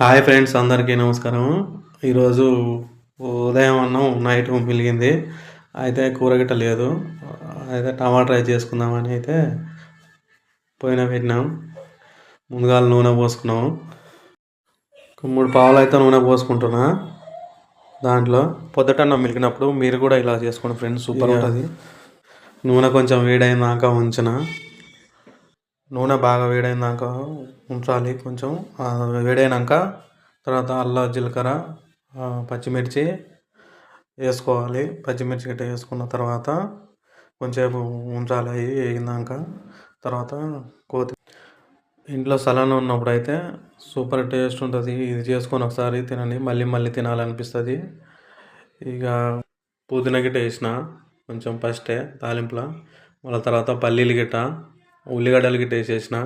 Hi friends అందరికీ నమస్కారం. ఈరోజు ఉదయం అన్నం నైట్ మిలిగింది అయితే కూర గిట్ట లేదు. అయితే టమాటా రైస్ చేసుకుందామని అయితే పోయిన పెట్టినాం. ముందుగా నూనె పోసుకున్నాం. మూడు పావులు అయితే నూనె పోసుకుంటున్నా దాంట్లో. పొద్దుటన్నం మిలిగినప్పుడు మీరు కూడా ఇలా చేసుకోండి ఫ్రెండ్స్ సూపర్ ఉంటుంది. నూనె కొంచెం వేడైనాక ఉంచిన. నూనె బాగా వేడైనాక ఉంచాలి కొంచెం. వేడైనాక తర్వాత అల్లం జీలకర్ర పచ్చిమిర్చి వేసుకోవాలి. పచ్చిమిర్చి గట్ట వేసుకున్న తర్వాత కొంచెంసేపు ఉంచాలి. అవి వేగినాక తర్వాత కోతి ఇంట్లో సలాన్ ఉన్నప్పుడు అయితే సూపర్ టేస్ట్ ఉంటుంది. ఇది చేసుకొని ఒకసారి తినండి. మళ్ళీ మళ్ళీ తినాలనిపిస్తుంది. ఇక పుదీనా గిట్ట వేసిన కొంచెం ఫస్టే తాలింపులో మళ్ళీ తర్వాత పల్లీలు గిట్ట ఉల్లిగడ్డలు గిట్ట వేసేసిన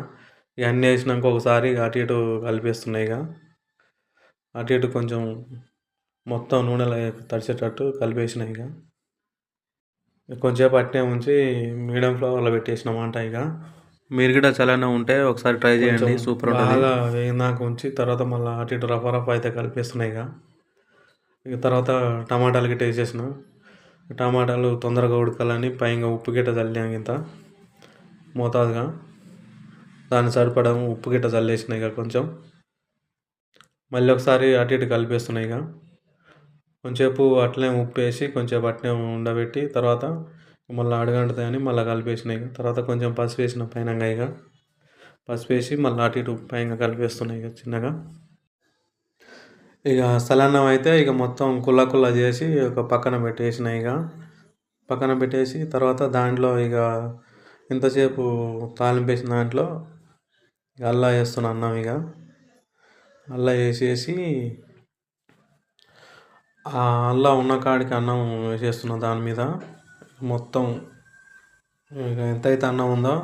ఇవన్నీ వేసినాక ఒకసారి అటు ఇటు కలిపేస్తున్నాయి ఇక అటు ఇటు కొంచెం మొత్తం నూనెలో తడిచేటట్టు కలిపేసిన ఇక కొంచెంసేపు అట్నే ఉంచి మీడియం ఫ్లేవర్లో పెట్టేసిన మాట ఇక మీరు కూడా చలన ఉంటే ఒకసారి ట్రై చేయండి సూపర్ బాగా వేగినాక ఉంచి తర్వాత మళ్ళీ అటు ఇటు రఫ రఫ అయితే కలిపేస్తున్నాయి ఇక ఇక తర్వాత టమాటాలు గిట్ట వేసేసిన. టమాటాలు తొందరగా ఉడకాలని పైగా ఉప్పు గిట్ట చల్లాం ఇంత. మోతాదుగా. దాన్ని సరిపడం ఉప్పు గిట్ట చల్లేసినాయి ఇక కొంచెం. మళ్ళీ ఒకసారి అటు ఇటు కలిపేస్తున్నాయి ఇక. కొంచెంసేపు అట్లే ఉప్పు వేసి కొంచెం అట్లే ఉండబెట్టి తర్వాత మళ్ళీ అడగంటుతాయని మళ్ళీ కలిపేసినాయి తర్వాత కొంచెం పసుపు వేసిన పైన ఇక. పసుపు వేసి మళ్ళీ అటు ఇటు పైన కలిపేస్తున్నాయి ఇక చిన్నగా. ఇక సలన్నం అయితే ఇక మొత్తం కుల్ల కుల్ల చేసి ఒక పక్కన పెట్టేసినాయి ఇక. పక్కన పెట్టేసి తర్వాత దాంట్లో ఇక ఇంతసేపు తాలింపు వేసిన దాంట్లో అల్లా వేస్తున్నా అన్నం ఇక. అల్లా వేసేసి ఆ అల్లా ఉన్న కాడికి అన్నం వేసేస్తున్నా దాని మీద మొత్తం ఇక ఎంతైతే అన్నం ఉందో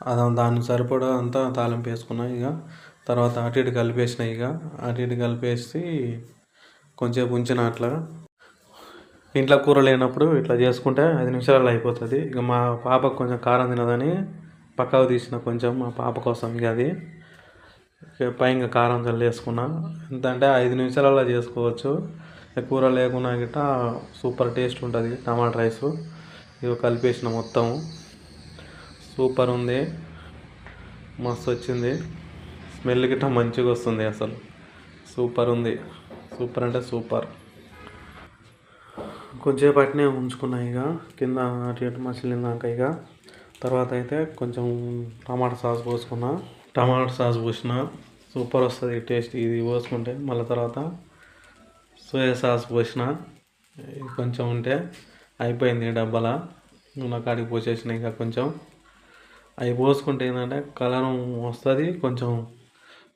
అది దాన్ని సరిపడా అంతా తాలింపు వేసుకున్నా ఇక. తర్వాత అటు ఇటు కలిపేసిన ఇక. అటు ఇటు కలిపేసి కొంచెంసేపు ఉంచిన అట్లా ఇంట్లో కూర లేనప్పుడు ఇట్లా చేసుకుంటే ఐదు నిమిషాలలో అయిపోతుంది. ఇక మా పాపకు కొంచెం కారం తినదని పక్కకు తీసిన కొంచెం మా పాప కోసం ఇక అది. పైన కారం చల్లి వేసుకున్నా. ఎంతంటే ఐదు నిమిషాలలో చేసుకోవచ్చు. కూర లేకున్నా గిట్ట సూపర్ టేస్ట్ ఉంటుంది టమాటా రైస్. ఇవి కలిపేసిన మొత్తం. సూపర్ ఉంది. మస్తు వచ్చింది. స్మెల్ గిట్ట మంచిగా వస్తుంది అసలు. సూపర్ ఉంది. సూపర్ అంటే సూపర్. కొంచెంసేపు అట్నే ఉంచుకున్నా ఇక. కింద అటు ఇటు మసిలినాక ఇక. తర్వాత అయితే కొంచెం టమాటా సాస్ పోసుకున్నా. టమాటా సాస్ పోసిన. సూపర్ వస్తుంది టేస్ట్. ఇది పోసుకుంటే మళ్ళీ తర్వాత సోయా సాస్ పోసిన. కొంచెం ఉంటే అయిపోయింది డబ్బాల. నూనె కాడికి పోసేసిన ఇక కొంచెం. అవి పోసుకుంటే ఏంటంటే కలర్ వస్తుంది కొంచెం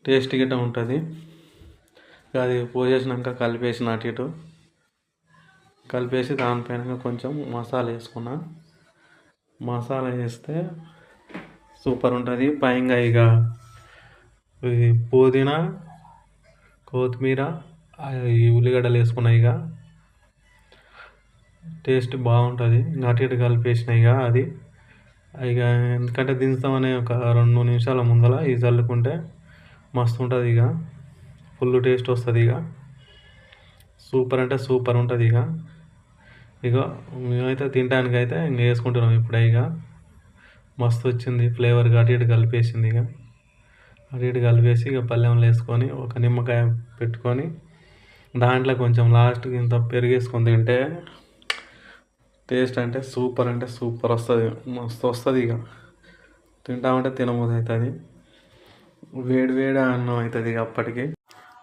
టేస్ట్ గిట్ట ఉంటుంది. అది పోసేసినాక కలిపేసిన అటు ఇటు. కలిపేసి దానిపైన కొంచెం మసాలా వేసుకున్నా. మసాలా వేస్తే సూపర్ ఉంటుంది. పైగా ఇక పుదీనా కొత్తిమీర ఈ ఉల్లిగడ్డలు వేసుకున్నా ఇక. టేస్ట్ బాగుంటుంది. అటు ఇటు కలిపేసిన ఇక అది. ఇక ఎందుకంటే దించుతామనే ఒక రెండు నిమిషాల ముందర ఇది చల్లుకుంటే మస్తు ఉంటుంది ఇక. ఫుల్ టేస్ట్ వస్తుంది ఇక. సూపర్ అంటే సూపర్ ఉంటుంది ఇక. ఇక మేమైతే తినడానికి అయితే ఇంక వేసుకుంటున్నాం ఇప్పుడే ఇక మస్తు వచ్చింది ఫ్లేవర్ అటు ఇటు కలిపేసింది ఇక అటు ఇటు కలిపేసి ఇక పల్లెంలో వేసుకొని ఒక నిమ్మకాయ పెట్టుకొని దాంట్లో కొంచెం లాస్ట్ ఇంత పెరిగేసుకొని తింటే టేస్ట్ అంటే సూపర్ అంటే సూపర్ వస్తుంది. మస్తు వస్తుంది ఇక తింటామంటే తినబోదు అవుతుంది వేడి వేడి అన్నం అవుతుంది ఇక అప్పటికి.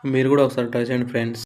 మీరు కూడా ఒకసారి ట్రై చేయండి ఫ్రెండ్స్